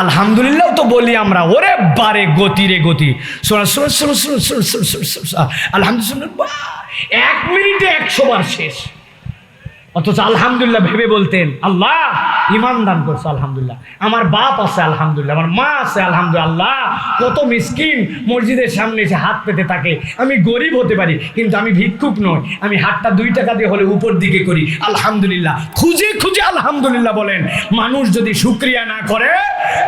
আলহামদুলিল্লাহ তো বলি আমরা, ওরে বারে গতি রে গতি। শোনা শোনা শোনা শোনা শোনা শোনা শোনা শোনা আলহামদুলিল্লাহ এক মিনিটে একশো বার শেষ। অথচ আলহামদুলিল্লাহ ভেবে বলতেন, আল্লাহ ইমান দান করছে, আলহামদুলিল্লাহ। আমার বাপ আছে, আলহামদুলিল্লাহ, আমার মা আছে, আলহামদুলিল্লাহ কত মিসকিন মসজিদের সামনে এসে হাত পেতে থাকে। আমি গরিব হতে পারি, কিন্তু আমি ভিক্ষুক নই। আমি হাতটা দুই টাকা দিয়ে হলে উপর দিকে করি, আলহামদুলিল্লাহ। খুঁজে খুঁজে আলহামদুলিল্লাহ বলেন, মানুষ যদি শুক্রিয়া না করে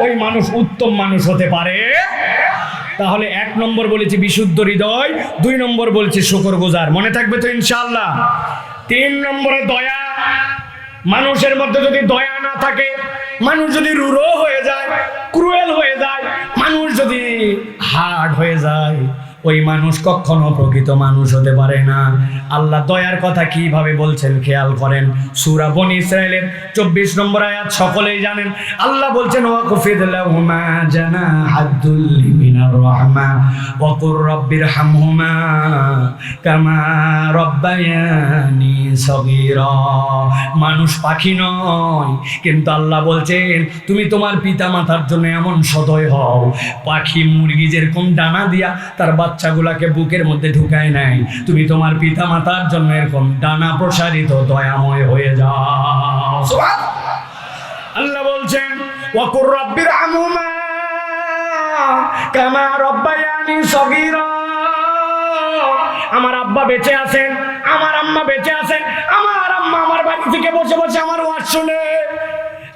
ওই মানুষ উত্তম মানুষ হতে পারে। তাহলে এক নম্বর বলেছি বিশুদ্ধ হৃদয়, দুই নম্বর বলেছি শুকর গুজার। মনে থাকবে তো ইনশাল্লাহ তিন নম্বরে দয়া। মানুষের মধ্যে যদি দয়া না থাকে, মানুষ যদি রুড়ো হয়ে যায়, ক্রুয়েল হয়ে যায়, মানুষ যদি হার্ড হয়ে যায় ওই মানুষ কখনো প্রকৃত মানুষ হতে পারে না। আল্লাহ দয়ার কথা কীভাবে বলছেন খেয়াল করেন। সুরা বন ইসরায়েলের চব্বিশ নম্বর আয়াত সকলেই জানেন। আল্লাহ বলছেন ওয়াকুফিদ লাহুমা জানাহাদ্দুল মিনার রাহমা ওয়াকুর রাব্বির হামহুমা কামা রব্বায়ানি সগীরা। মানুষ পাখি নয়, কিন্তু আল্লাহ বলছেন, তুমি তোমার পিতা মাতার জন্য এমন সদয় হও। পাখি মুরগি যেরকম ডানা দিয়া তার বাচ্চাগুলাকে বুকের মধ্যে ঢুকায় নেয়। তুমি তোমার পিতা মাতার জন্য এরকম ডানা প্রসারিত দয়াময় হয়ে যাও। আল্লাহ বলছেন ওয়াকুর রব্বির আমুমা কামা রব্বায়ানি সগীরা। আমার আব্বা বেঁচে আছেন আমার আম্মা বেঁচে আছেন আমার আম্মা আমার বাড়ি থেকে বসে বসে আমার ওয়াজ শুনে।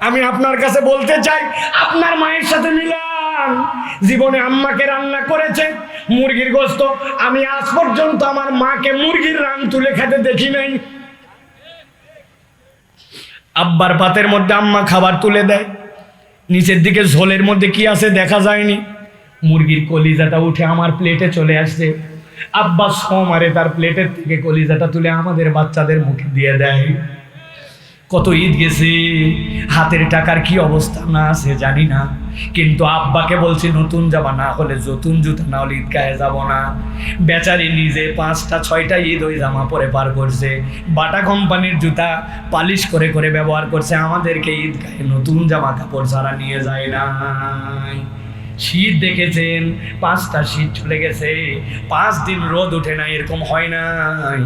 আমি আপনার কাছে বলতে চাই আপনার মায়ের সাথে মিলান জীবনে আম্মাকে রান্না করেছে, মুরগির গোস্ত। আমি আজ পর্যন্ত আমার মাকে মুরগির রান তুলে খেতে দেখি নাই। আব্বার পাতের মধ্যে আম্মা খাবার তুলে দেয়। নিচের দিকে ঝোলের মধ্যে কি আছে দেখা যায়নি। মুরগির কলিজাটা উঠে আমার প্লেটে চলে আসছে। আব্বা সোমারে তার প্লেটের থেকে কলিজাটা তুলে আমাদের বাচ্চাদের মুখে দিয়ে দেয়। কত ঈদ গেছে, হাতের টাকার কি অবস্থা না সে জানি না। কিন্তু আব্বাকে বলছি, নতুন জামা না হলে নতুন জুতা না হলে ঈদগাহে যাব না। বেচারি নিজে পাঁচটা, ছয়টা ঈদ ওই জামা পরে পার করছে। বাটা কোম্পানির জুতা পালিশ করে করে ব্যবহার করছে। আমাদেরকে ঈদগাহে নতুন জামা কাপড় ছাড়া নিয়ে যায় না শীত দেখেছেন? পাঁচটা শীত চলে গেছে। পাঁচ দিন রোদ ওঠে না, এরকম হয় নাই।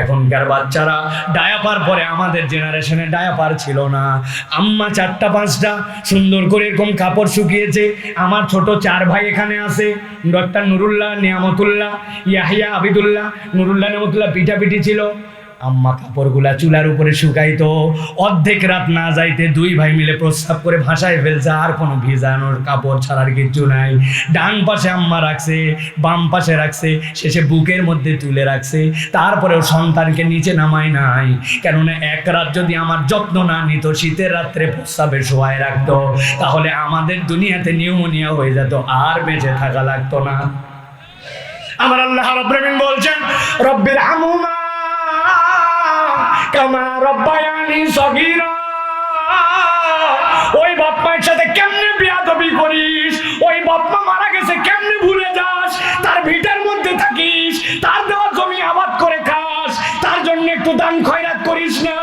এখনকার বাচ্চারা ডায়াপার পরে, আমাদের জেনারেশনে ডায়াপার ছিল না। আম্মা চারটা, পাঁচটা, সুন্দর করে এরকম কাপড় শুকিয়েছে। আমার ছোট চার ভাই এখানে আছে। ডক্টর নুরুল্লাহ নিয়ামতুল্লাহ, ইয়াহিয়া আবিদুল্লাহ, নুরুল্লাহ নিয়ামতুল্লাহ পিঠাপিঠি ছিল। আম্মা কাপড়গুলা চুলার উপরে শুকাইতো। অর্ধেক রাত না যাইতে দুই ভাই মিলে প্রস্রাব করে ভাসায় ফেলছে, আর কোনো ভিজানোর কাপড় ছাড়ার কিচ্ছু নাই। ডান পাশে আম্মা রাখছে, বাম পাশে রাখছে, শেষে বুকের মধ্যে তুলে রাখছে। তারপরেও সন্তানকে নিচে নামায় নাই। কেননা এক রাত যদি আমার যত্ন না নিত, শীতের রাত্রে প্রস্রাবে শোয়ায় রাখতো, তাহলে আমাদের দুনিয়াতে নিউমোনিয়া হয়ে যেত, আর বেঁচে থাকা লাগতো না। আমার আল্লাহ রব্বিন বলছেন রব্বির হামুমা কামা রব্বায়ানি সগীরা। ওই বাপ্পার সাথে কেমনে বিয়াদবি করিস? ওই বাপ্পা মারা গেছে, কেমনে ভুলে যাস? তার ভিটার মধ্যে থাকিস, তার দেওয়া জমি আবাদ করে খাস, তার জন্য একটু দান খয়রাত করিস না,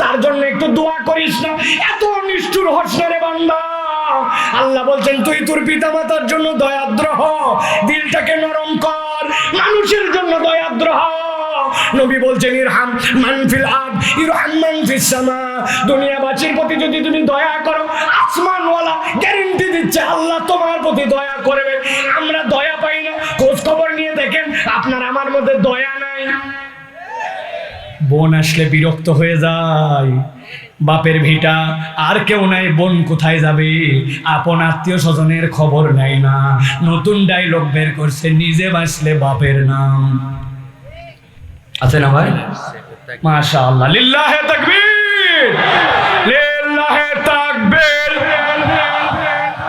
তার জন্য একটু দোয়া করিস না। এত নিষ্ঠুর হস রে বান্দা। আল্লাহ বলছেন, তুই তোর পিতা মাতার জন্য দয়াদ্র হ দিলটাকে নরম কর, মানুষের জন্য দয়াদ্র হ নবী বলছেন, ইরহাম মানফিল আদ ইরহাম মানফিস সামা। দুনিয়াবাসীর প্রতি যদি তুমি দয়া করো, আসমানওয়ালা গ্যারেন্টি দিচ্ছে, আল্লাহ তোমার প্রতি দয়া করবে। আমরা দয়া পাই না। খোঁজ খবর নিয়ে দেখেন, আপনার আমার মধ্যে দয়া নাই। বোন আসলে বিরক্ত হয়ে যায়। বাপের ভিটা আর কেউ নাই, বোন কোথায় যাবে? আপন আত্মীয় স্বজনের খবর নেয় না। নতুন ডায়লগ বের করছে, নিজে বাসলে বাপের নাম। আছে না ভাই? মাশা আল্লাহ লিল্লাহে তাকবীর! লিল্লাহে তাকবীর!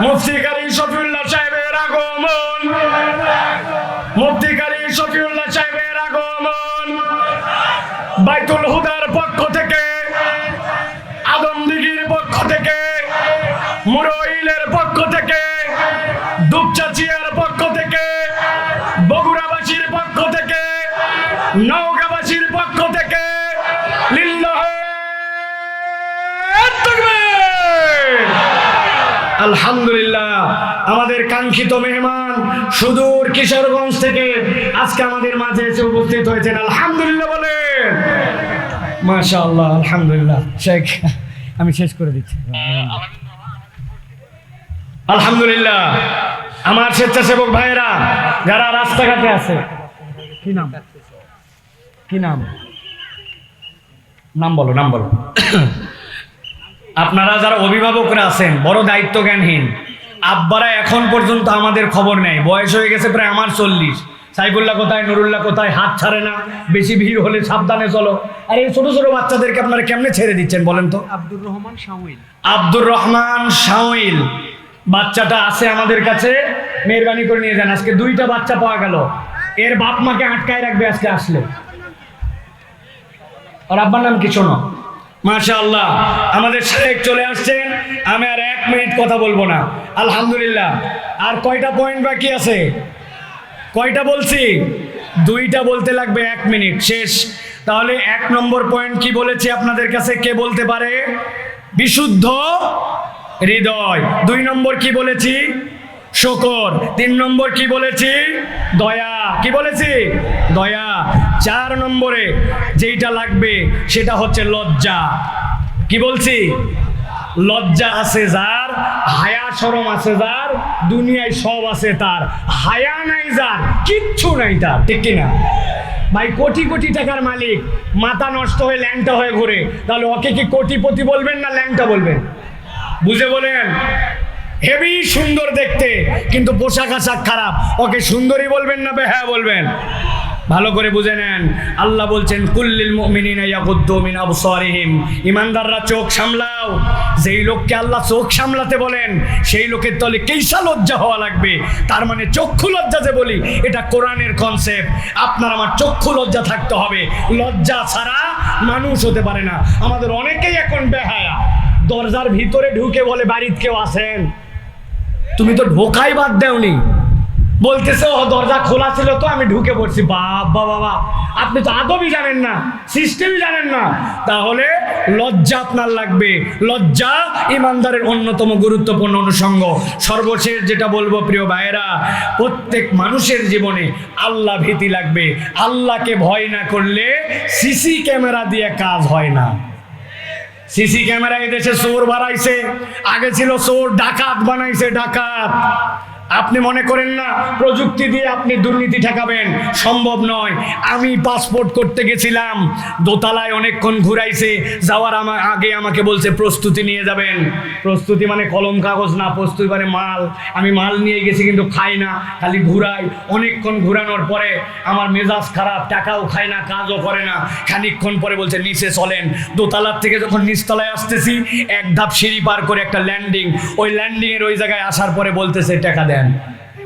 মুফতি আলহামদুলিল্লাহ। আমাদের কাঙ্ক্ষিত মেহমান সুদূর কিশোরগঞ্জ থেকে আজকে আমাদের মাঝে এসে উপস্থিত হয়েছেন। আলহামদুলিল্লাহ বলেন। মাশাআল্লাহ, আলহামদুলিল্লাহ। শেখ, আমি শেষ করে দিচ্ছি। আলহামদুলিল্লাহ। আমার স্বেচ্ছাসেবক ভাইয়েরা, যারা রাস্তাঘাটে আছে, কি নাম? কি নাম? নাম বলো নাম বলো। আপনারা যারা অভিভাবকরা আছেন বড় দায়িত্ব জ্ঞানহীন আব্বারা এখন পর্যন্ত আমাদের খবর নেই। বয়স হয়ে গেছে প্রায় আমার চল্লিশ। সাইফুল্লাহ কোথায় নুরুল্লাহ কোথায় হাত ছাড়ে না। বেশি ভিড় হলে সাবধানে চলো। আর এই ছোট ছোট বাচ্চাদেরকে আপনারা কেমনে ছেড়ে দিচ্ছেন বলেন তো? আব্দুর রহমান শাওইল। আব্দুর রহমান শাওইল। বাচ্চাটা আছে আমাদের কাছে। মেহরবানি করে নিয়ে যান। আজকে দুইটা বাচ্চা পাওয়া গেল। এর বাপ মাকে আটকায় রাখবে আজকে আসলে। আর আব্বার নাম কি শোনো? মাশা আল্লাহ আমাদের শেখ চলে আসছেন, আমি আর এক মিনিট কথা বলব না। আলহামদুলিল্লাহ, আর কয়টা পয়েন্ট বাকি আছে? কয়টা বলছি? দুইটা বলতে লাগবে এক মিনিট, শেষ। তাহলে এক নম্বর পয়েন্ট কি বলেছি আপনাদের কাছে? কে বলতে পারে? বিশুদ্ধ হৃদয়। দুই নম্বর কি বলেছি? শকর। তিন নম্বর কি বলেছি? দয়া কি বলেছি? দয়া। চার নম্বরে যেইটা লাগবে, সেটা হচ্ছে লজ্জা। কি বলছি? লজ্জা আছে যার, হায়া সরম আছে যার, দুনিয়ায় সব আছে তার। হায়া নাই যার, কিচ্ছু নাই তার, ঠিক কিনা? ভাই, কোটি কোটি টাকার মালিক, মাথা নষ্ট হয়ে ল্যাংটা হয়ে ঘুরে। তাহলে ওকে কি কোটিপতি বলবেন না ল্যাংটা বলবেন? বুঝে বলেন? হেভি সুন্দর দেখতে, কিন্তু পোশাক আশাক খারাপ। ওকে সুন্দরী বলবেন না বেহা বলবেন। ভালো করে বুঝে নেন। আল্লাহ বলছেন, কুল্লিল মিন ইমানদাররা চোখ সামলাও। যেই লোককে আল্লাহ চোখ সামলাতে বলেন, সেই লোকের তলে কেইসা লজ্জা হওয়া লাগবে? তার মানে চক্ষু লজ্জা যে বলি, এটা কোরআনের কনসেপ্ট আপনার আমার চক্ষু লজ্জা থাকতে হবে। লজ্জা ছাড়া মানুষ হতে পারে না। আমাদের অনেকেই এখন বেহায়া। দরজার ভিতরে ঢুকে বলে, বাড়িতে কেউ আসেন তুমি তো ঢোকাই বাদ দেওনি। বলতেছে ও দরজা খোলা ছিল তো, আমি ঢুকে পড়ছি। বাবা বাবা, আপনি তো আদবই জানেন না, সিস্টেমই জানেন না। তাহলে লজ্জা আপনার লাগবে। লজ্জা ইমানদারের অন্যতম গুরুত্বপূর্ণ অনুষঙ্গ। সর্বশেষ যেটা বলব, প্রিয় ভাইয়েরা, প্রত্যেক মানুষের জীবনে আল্লাহ ভীতি লাগবে। আল্লাহকে ভয় না করলে সিসি ক্যামেরা দিয়ে কাজ হয় না। সিসি ক্যামেরা এদেশে চোর বাড়াইছে আগে ছিল চোর ডাকাত বানাইছে ডাকাত। আপনি মনে করেন না, প্রযুক্তি দিয়ে আপনি দুর্নীতি ঠেকাবেন? সম্ভব নয়। আমি পাসপোর্ট করতে গেছিলাম, দোতলায় অনেকক্ষণ ঘুরাইছে, যাওয়ার আমার আগে আমাকে বলছে, প্রস্তুতি নিয়ে যাবেন। প্রস্তুতি মানে কলম, কাগজ না, প্রস্তুতি মানে মাল। আমি মাল নিয়ে গেছি কিন্তু খাই না, খালি ঘুরাই। অনেকক্ষণ ঘুরানোর পরে আমার মেজাজ খারাপ, টাকাও খায় না, কাজও করে না। খানিকক্ষণ পরে বলছে, নিচে চলেন। দোতলার থেকে যখন নিচতলায় আসতেছি, এক ধাপ সিঁড়ি পার করে একটা ল্যান্ডিং। ওই ল্যান্ডিংয়ের ওই জায়গায় আসার পরে বলতেছে, টাকা দেন।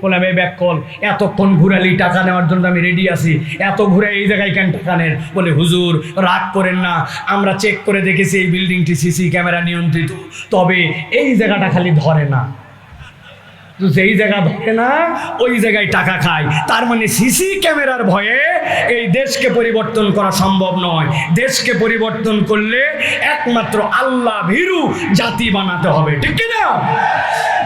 বললাম, এই ব্যাক কল এতক্ষণ ঘুরালি, টাকা নেওয়ার জন্য আমি রেডি আছি। এত ঘুরে এই জায়গায় কেন টাকা নেন? বলে, হুজুর, রাগ করেন না। আমরা চেক করে দেখেছি এই বিল্ডিংটি সিসি ক্যামেরা নিয়ন্ত্রিত। তবে এই জায়গাটা খালি ধরে না। তো যেই জায়গা ধরে না, ওই জায়গায় টাকা খায়। তার মানে সিসি ক্যামেরার ভয়ে এই দেশকে পরিবর্তন করা সম্ভব নয়। দেশকে পরিবর্তন করলে একমাত্র আল্লাহ ভীরু জাতি বানাতে হবে। ঠিক কি না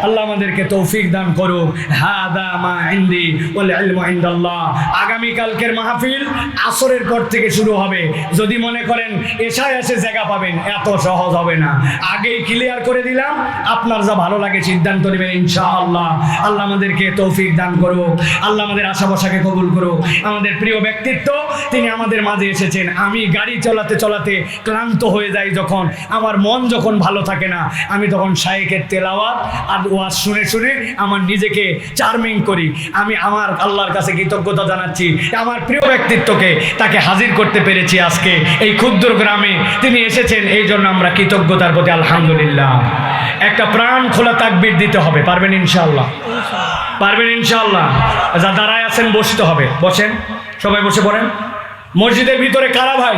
আল্লাহ আমাদেরকে তৌফিক দান করুক। হাদা মা ইন্দি ওয়াল ইলমু ইনদাল্লাহ। আগামী কালকের মাহফিল আসরের পর থেকে শুরু হবে। যদি মনে করেন এসায় এসে জায়গা পাবেন, এত সহজ হবে না। আগেই ক্লিয়ার করে দিলাম, আপনার যা ভালো লাগে সিদ্ধান্ত নেবেন ইনশাআল্লাহ। আল্লাহ আমাদেরকে তৌফিক দান করুক। আল্লাহ আমাদের আশা বসাকে কবুল করুক। আমাদের প্রিয় ব্যক্তিত্ব, তিনি আমাদের মাঝে এসেছেন। আমি গাড়ি চালাতে চালাতে ক্লান্ত হয়ে যাই যখন। আমার মন যখন ভালো থাকে না, আমি তখন শায়েকের তেলাওয়াত আর ওয়াজ শুনে শুনে আমার নিজেকে চার্মিং করি। আমি আমার আল্লাহর কাছে কৃতজ্ঞতা জানাচ্ছি। আমার প্রিয় ব্যক্তিত্বকে তাকে হাজির করতে পেরেছি আজকে। এই ক্ষুদ্র গ্রামে তিনি এসেছেন, এই জন্য আমরা কৃতজ্ঞতার প্রতি আলহামদুলিল্লাহ। একটা প্রাণ খোলা তাকবির দিতে হবে, পারবেন ইনশাআল্লাহ? পারবেন ইনশাআল্লাহ? যা দাঁড়ায় আছেন, বসতে হবে। বসেন, সবাই বসে পড়েন। মসজিদের ভিতরে কারা ভাই?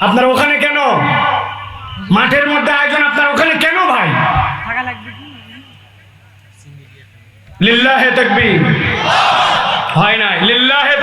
আপনার ওখানে কেন? মাঠের মধ্যে আয়োজন আপনার ওখানে কেন ভাই? লিল্লাহে তাকবীর। হয় নাই। লিল্লাহে